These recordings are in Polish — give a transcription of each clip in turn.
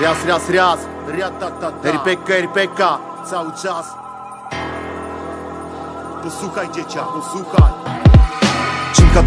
Raz, raz, raz. RPK, RPK. Cały czas. Posłuchaj dziecia, posłuchaj.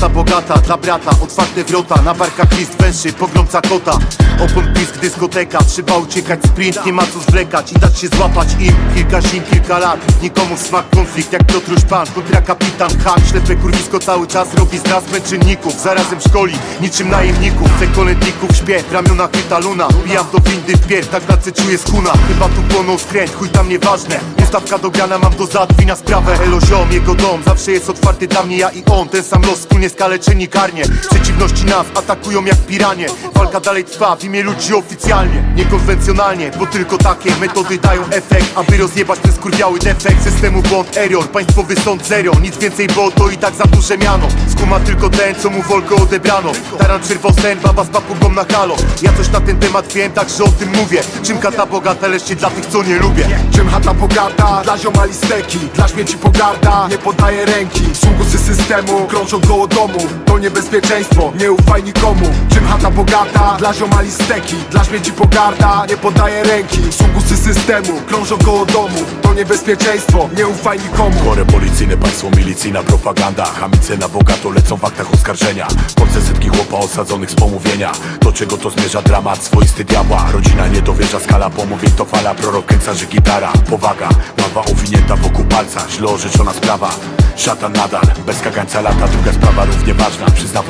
Ta bogata, dla brata, otwarte wrota Na barkach list węży, pogromca kota. Opon pisk, dyskoteka, trzeba uciekać sprint Nie ma co zwlekać i dać się złapać im. Kilka zim, kilka lat, nikomu smak konflikt Jak Piotruś Pan, kontra kapitan Han Ślepe kurwisko cały czas robi z nas męczenników. Zarazem szkoli, niczym najemników Sekoletników śpię, w ramionach chyta luna Bijam do windy w pier, tak tacy czuję skuna. Chyba tu płonął skręt, chuj tam nieważne. Ustawka do grana, mam do załatwienia sprawę. Elo ziom, jego dom, zawsze jest otwarty dla mnie Ja i on, ten sam los, wspólnie skaleczeni karnie. Przeciwności nas atakują jak piranie. Walka dalej trwa w imię ludzi oficjalnie. Niekonwencjonalnie, bo tylko takie metody dają efekt Aby rozjebać ten skurwiały defekt Systemu błąd, error, państwowy sąd zero Nic więcej, bo to i tak za duże miano. Skuma tylko ten, co mu wolkę odebrano. Taran przerwał sen, baba z papugą na halo. Ja coś na ten temat wiem, także o tym mówię. Czym kata bogata, leszcie dla tych, co nie lubię. Czym chata bogata, dla ziomali steki. Dla śmieci pogarda, nie podaje ręki. Sługusy systemu, krążą koło domu To niebezpieczeństwo, nie ufaj nikomu. Czym chata bogata, dla ziomali steki Dla śmieci pogarda, nie podaje ręki Sługusy systemu, krążą koło domu. To niebezpieczeństwo, nie ufaj nikomu. Chore policyjne, państwo milicyjna propaganda. Chamice na bogato lecą w aktach oskarżenia. Polsce setki chłopa osadzonych z pomówienia. Do czego to zmierza dramat swoisty diabła? Rodzina nie dowierza, skala pomówień to fala. Prorok kręcarzy gitara, powaga Ława owinięta wokół palca, źle orzeczona sprawa Szatan nadal, bez kagańca lata Druga sprawa równie ważna, przyznawać